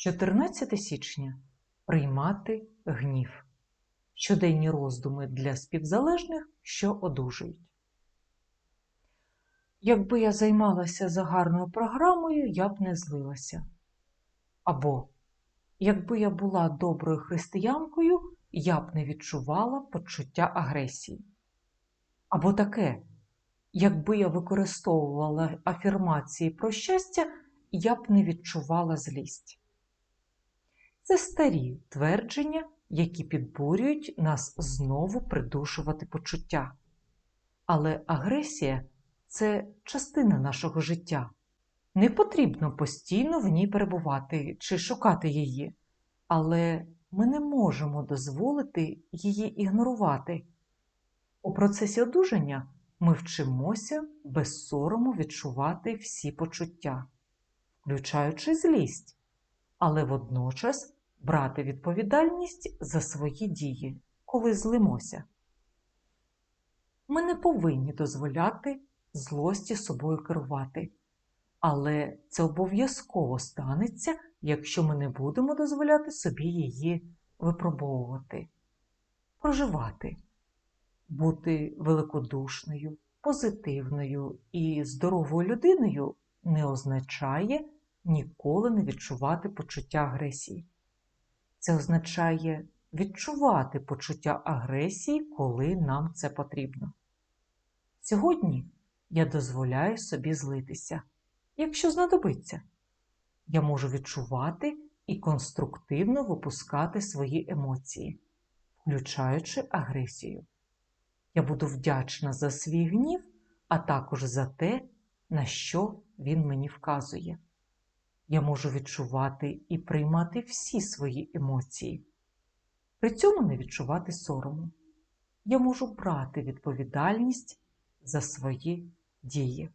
14 січня приймати гнів. Щоденні роздуми для співзалежних, що одужують. Якби я займалася за гарною програмою, я б не злилася. Або якби я була доброю християнкою, я б не відчувала почуття агресії. Або таке, якби я використовувала афірмації про щастя, я б не відчувала злість. Це старі твердження, які підбурюють нас знову придушувати почуття. Але агресія це частина нашого життя. Не потрібно постійно в ній перебувати чи шукати її, але ми не можемо дозволити її ігнорувати. У процесі одужання ми вчимося без сорому відчувати всі почуття, включаючи злість, але водночас брати відповідальність за свої дії, коли злимося. Ми не повинні дозволяти злості собою керувати, але це обов'язково станеться, якщо ми не будемо дозволяти собі її випробовувати, проживати, бути великодушною, позитивною і здоровою людиною не означає ніколи не відчувати почуття агресії. Це означає відчувати почуття агресії, коли нам це потрібно. Сьогодні я дозволяю собі злитися, якщо знадобиться. Я можу відчувати і конструктивно випускати свої емоції, включаючи агресію. Я буду вдячна за свій гнів, а також за те, на що він мені вказує. Я можу відчувати і приймати всі свої емоції, при цьому не відчувати сорому. Я можу брати відповідальність за свої дії.